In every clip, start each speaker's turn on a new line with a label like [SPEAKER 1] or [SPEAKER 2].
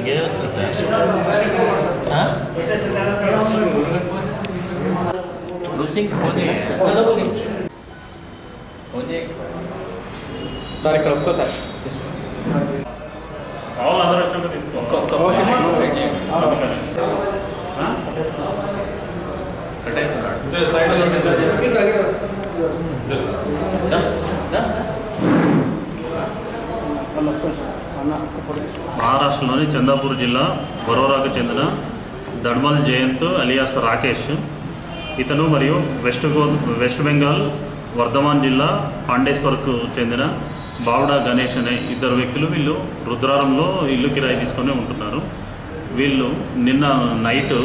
[SPEAKER 1] Miguel Hã? Você sentado atrás do Luzinho, onde é? Espera um Onde é?
[SPEAKER 2] Sorry, colocou, sabe?
[SPEAKER 3] Aula agora chama de escola. Colocou,
[SPEAKER 1] कटे तो side में लगा दे फिर लगेगा ना ना
[SPEAKER 2] मतलब
[SPEAKER 3] మహారాష్ట్రలోని చందాపూర్ జిల్లా బరోరాకు చెందిన దడ్మల్ జయంత్ అలియాస్ రాకేష్. ఇతను మరియు west go west Bengal Bardhaman జిల్లా పాండేశ్వర్కు చెందిన బావుడా గణేష్ అనే ఇద్దరు వ్యక్తులు వీళ్ళు రుద్రారంలో ఇల్లు కిరాయి తీసుకొని ఉంటున్నారు. వీళ్ళు నిన్న నైట్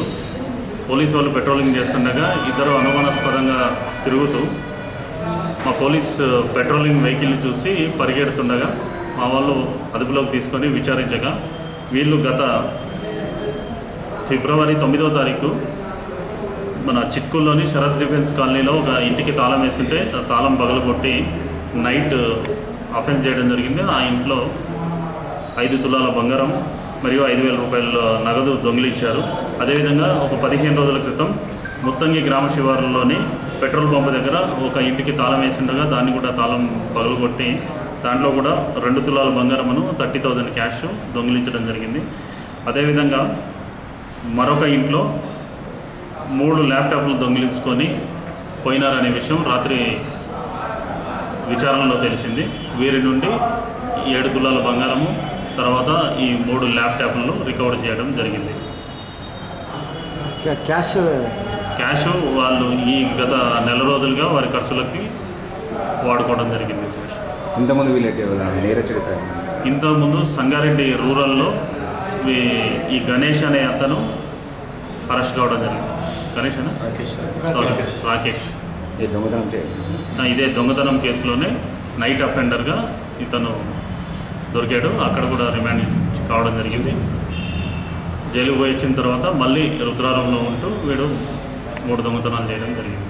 [SPEAKER 3] పోలీసు వాళ్ళు పెట్రోలింగ్ చేస్తుండగా ఇద్దరు అనుమానాస్పదంగా తిరుగుతూ మా పోలీస్ పెట్రోలింగ్ వెహికల్ని చూసి పరిగెడుతుండగా మా వాళ్ళు అదుపులోకి తీసుకొని విచారించగా వీళ్ళు గత ఫిబ్రవరి తొమ్మిదవ తారీఖు మన చిట్కూల్లోని శరత్ డిఫెన్స్ కాలనీలో ఒక ఇంటికి తాళం వేస్తుంటే ఆ తాళం పగలగొట్టి నైట్ అఫెన్స్ చేయడం జరిగింది. ఆ ఇంట్లో ఐదు తులాల బంగారం మరియు ఐదు వేల రూపాయల నగదు దొంగిలించారు అదేవిధంగా ఒక పదిహేను రోజుల క్రితం ముత్తంగి గ్రామ శివారులోని పెట్రోల్ పంప్ దగ్గర ఒక ఇంటికి తాళం వేసిండగా దాన్ని కూడా తాళం పగలగొట్టి దాంట్లో కూడా రెండు తులాల బంగారమును థర్టీ థౌజండ్ క్యాష్ దొంగిలించడం జరిగింది. అదేవిధంగా మరొక ఇంట్లో మూడు ల్యాప్టాప్లు దొంగిలించుకొని పోయినారనే విషయం రాత్రి విచారణలో తెలిసింది. వీరి నుండి ఏడు తులాల బంగారము తర్వాత ఈ మూడు ల్యాప్టాప్లను రికవర్ చేయడం జరిగింది.
[SPEAKER 4] క్యాష్?
[SPEAKER 3] క్యాష్ వాళ్ళు ఈ గత నెల రోజులుగా వారి ఖర్చులకి వాడుకోవడం జరిగింది
[SPEAKER 5] ఇంతమంది వీళ్ళకి నేర చరిత్ర
[SPEAKER 3] ఇంతకుముందు సంగారెడ్డి రూరల్లో ఈ- ఈ గణేష్ అనే అతను అరెస్ట్ కావడం జరిగింది. గణేష్ అనే? రాకేష్
[SPEAKER 5] ఏ దొంగతనం
[SPEAKER 3] ఇదే దొంగతనం కేసులోనే నైట్ అఫెండర్గా ఇతను దొరికాడు. అక్కడ కూడా రిమాండ్ కావడం జరిగింది. జైలుకు పోయి వచ్చిన తర్వాత మళ్ళీ రుద్రారంలో ఉంటూ వీడు మూడు దొంగతనాలు చేయడం జరిగింది.